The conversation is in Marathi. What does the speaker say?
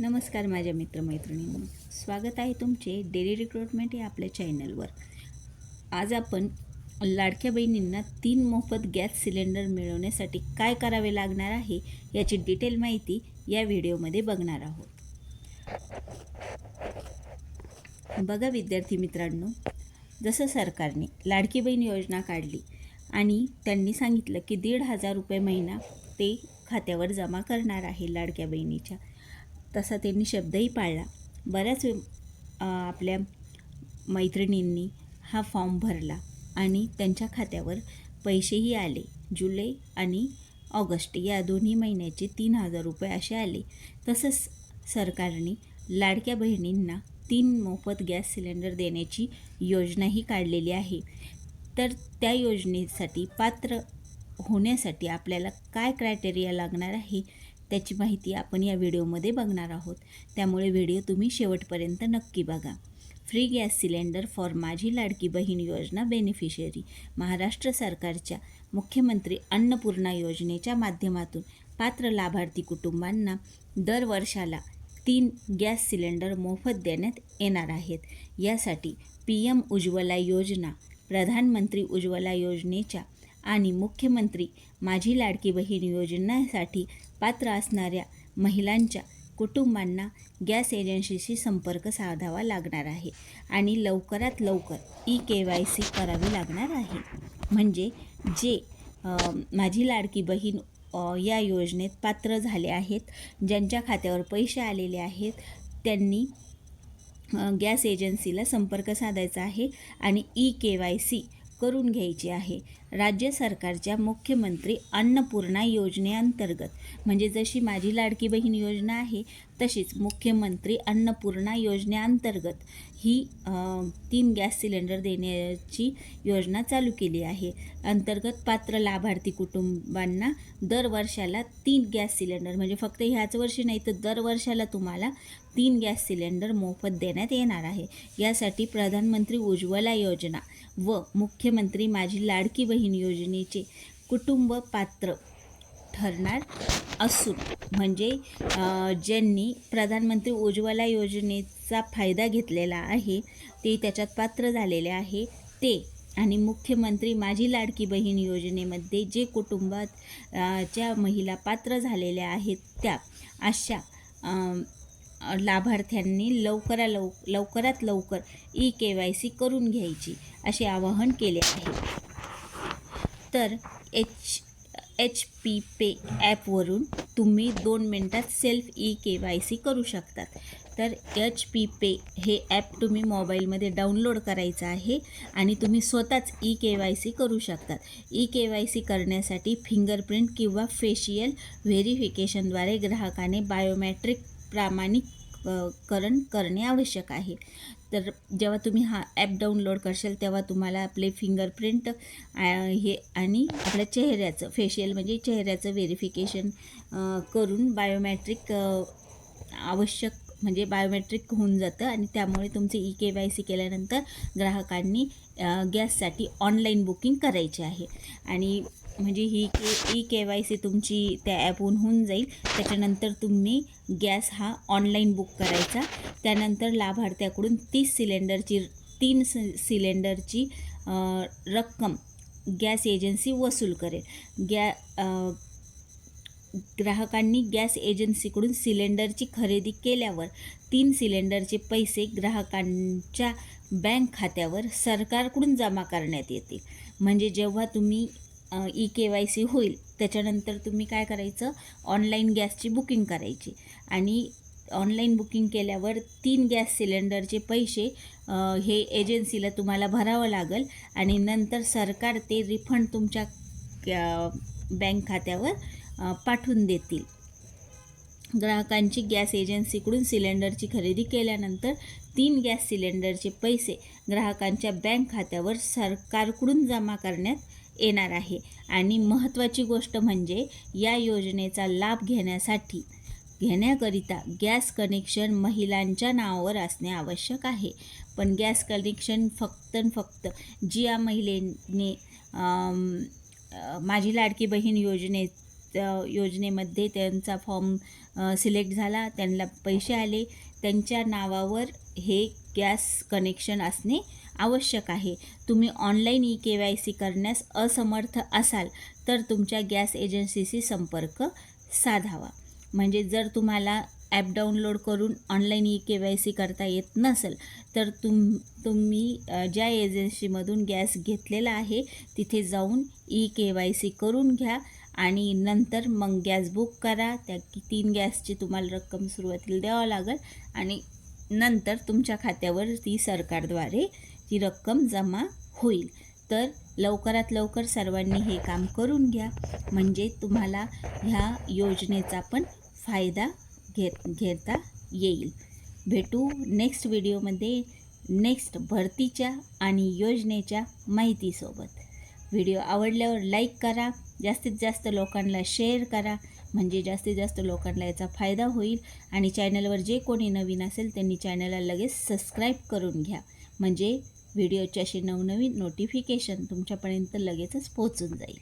नमस्कार माझ्या मित्रमैत्रिणींनो. स्वागत आहे तुमचे डेली रिक्रुटमेंट या आपल्या चॅनलवर आज आपण लाडक्या बहिणींना तीन मोफत गॅस सिलेंडर मिळवण्यासाठी काय करावे लागणार आहे याची डिटेल माहिती या व्हिडिओमध्ये बघणार आहोत. बघा विद्यार्थी मित्रांनो जसं सरकारने लाडकी बहीण योजना काढली आणि त्यांनी सांगितलं की दीड हजार रुपये महिना ते खात्यावर जमा करणार आहे लाडक्या बहिणीच्या तसा त्यांनी शब्दही पाळला. बऱ्याच आपल्या मैत्रिणींनी हा फॉर्म भरला आणि त्यांच्या खात्यावर पैसेही आले. जुलै आणि ऑगस्ट या दोन्ही महिन्याचे तीन हजार रुपये असे आले. तसंच सरकारने लाडक्या बहिणींना तीन मोफत गॅस सिलेंडर देण्याची योजनाही काढलेली आहे. तर त्या योजनेसाठी पात्र होण्यासाठी आपल्याला काय क्रायटेरिया लागणार आहे त्याची माहिती आपण या व्हिडिओमध्ये बघणार आहोत. त्यामुळे व्हिडिओ तुम्ही शेवटपर्यंत नक्की बघा. फ्री गॅस सिलेंडर फॉर माझी लाडकी बहीण योजना बेनिफिशियरी महाराष्ट्र सरकारच्या मुख्यमंत्री अन्नपूर्णा योजनेच्या माध्यमातून पात्र लाभार्थी कुटुंबांना दर वर्षाला तीन गॅस सिलेंडर मोफत देण्यात येणार आहेत. यासाठी पी एम उज्ज्वला योजना प्रधानमंत्री उज्ज्वला योजनेच्या आणि मुख्यमंत्री माझी लाडकी बहीण योजनेसाठी पात्र असणाऱ्या महिलांच्या कुटुंबांना गॅस एजन्सीशी संपर्क साधावा लागणार आहे आणि लवकरात लवकर ई के वाय सी करावी लागणार आहे. म्हणजे जे माझी लाडकी बहीण या योजनेत पात्र झाले आहेत ज्यांच्या खात्यावर पैसे आलेले आहेत त्यांनी गॅस एजन्सीला संपर्क साधायचा आहे आणि ई के वाय सी करून घ्यायची आहे. राज्य सरकारच्या मुख्यमंत्री अन्नपूर्णा योजनेअंतर्गत. म्हणजे जशी माझी लाडकी बहीण योजना आहे तशीच मुख्यमंत्री अन्नपूर्णा योजनेअंतर्गत ही तीन गॅस सिलेंडर देण्याची योजना चालू केली आहे. अंतर्गत पात्र लाभार्थी कुटुंबांना दर वर्षाला तीन गॅस सिलेंडर म्हणजे फक्त ह्याच वर्षी नाही तर दर वर्षाला तुम्हाला तीन गॅस सिलेंडर मोफत देण्यात येणार आहे. यासाठी प्रधानमंत्री उज्ज्वला योजना व मुख्यमंत्री माझी लाडकी बहीण योजनेचे कुटुंब पात्र ठरणार असून म्हणजे ज्यांनी प्रधानमंत्री उज्ज्वला योजनेचा फायदा घेतलेला आहे ते त्याच्यात पात्र झालेले आहे. ते आणि मुख्यमंत्री माझी लाडकी बहीण योजनेमध्ये जे कुटुंबात ज्या च्या महिला पात्र झालेल्या आहेत त्या अशा लाभार्थ्यांनी लवकरा लव लवकरात लवकर ई के वाय सी करून घ्यायची असे आवाहन केले आहे. तर एच एच पी पे ॲपवरून तुम्ही दोन मिनटात self E K Y C करू शकतात. तर एच पी पे हे ॲप तुम्ही मोबाईलमध्ये डाउनलोड करायचं आहे आणि तुम्ही स्वतःच ई के वाय सी करू शकतात. ई के वाय सी करण्यासाठी फिंगरप्रिंट किंवा फेशियल व्हेरिफिकेशनद्वारे ग्राहकाने बायोमॅट्रिक प्रामाणिक करण करणे आवश्यक आहे. तर जेव्हा तुम्ही हा ॲप डाउनलोड करशाल तेव्हा तुम्हाला आपले फिंगरप्रिंट हे आणि आपल्या चेहऱ्याचं फेशियल म्हणजे चेहऱ्याचं व्हेरिफिकेशन करून बायोमॅट्रिक आवश्यक म्हणजे बायोमेट्रिक होऊन जातं आणि त्यामुळे तुमचे ई के वाय सी केल्यानंतर ग्राहकांनी गॅससाठी ऑनलाईन बुकिंग करायची आहे. आणि म्हणजे ही K E K Y C तुमची त्या ॲपहून होऊन जाईल. त्याच्यानंतर तुम्ही गॅस हा ऑनलाईन बुक करायचा. त्यानंतर लाभार्थ्याकडून तीस सिलेंडरची तीन सि सिलेंडरची रक्कम गॅस एजन्सी वसूल करेल. गॅ ग्राहकांनी गॅस एजन्सीकडून सिलेंडरची खरेदी केल्यावर तीन सिलेंडरचे पैसे ग्राहकांच्या बँक खात्यावर सरकारकडून जमा करण्यात येतील. म्हणजे जेव्हा तुम्ही ई के वाय सी होईल त्याच्यानंतर तुम्ही काय करायचं? ऑनलाईन गॅसची बुकिंग करायची. आणि ऑनलाईन बुकिंग केल्यावर तीन गॅस सिलेंडरचे पैसे हे एजन्सीला तुम्हाला भरावं लागेल आणि नंतर सरकार ते रिफंड तुमच्या बँक खात्यावर पाठवून देतील. ग्राहकांची गॅस एजन्सीकडून सिलेंडरची खरेदी केल्यानंतर तीन गॅस सिलेंडरचे पैसे ग्राहकांच्या बँक खात्यावर सरकारकडून जमा करण्यात येणार आहे. आणि महत्त्वाची गोष्ट म्हणजे या योजनेचा लाभ घेण्यासाठी घेण्याकरिता गॅस कनेक्शन महिलांच्या नावावर असणे आवश्यक आहे. पण गॅस कनेक्शन फक्त न फक्त जी या महिलेने माझी लाडकी बहीण योजनेत योजनेमध्ये त्यांचा फॉर्म सिलेक्ट झाला त्यांना पैसे आले त्यांच्या नावावर हे गॅस कनेक्शन असणे आवश्यक आहे. तुम्ही online E K Y C करण्यास असमर्थ असाल तर तुमच्या गॅस एजन्सीशी संपर्क साधावा. म्हणजे जर तुम्हाला ॲप डाउनलोड करून online E K Y C करता येत नसेल तर तुम तुम्ही ज्या एजन्सीमधून गॅस घेतलेला आहे तिथे जाऊन ई के वाय सी करून घ्या आणि नंतर मग गॅस बुक करा. त्या तीन गॅसची तुम्हाला रक्कम सुरुवातीला द्यावं लागेल आणि नंतर तुमच्या खात्यावर ती सरकारद्वारे ती रक्कम जमा होईल. तर लवकरात लवकर सर्वांनी हे काम करून घ्या. म्हणजे तुम्हाला ह्या योजनेचा पण फायदा घेत घेता येईल. भेटू नेक्स्ट व्हिडिओमध्ये नेक्स्ट भरतीच्या आणि योजनेच्या माहितीसोबत. व्हिडिओ आवडल्यावर लाईक करा जास्तीत जास्त लोकांना शेअर करा म्हणजे जास्तीत जास्त लोकांना याचा फायदा होईल आणि चॅनलवर जे कोणी नवीन असेल त्यांनी चॅनलला लगेच सबस्क्राईब करून घ्या. म्हणजे व्हिडिओचे असे नवनवीन नोटिफिकेशन तुमच्यापर्यंत लगेचच पोहोचून जाईल.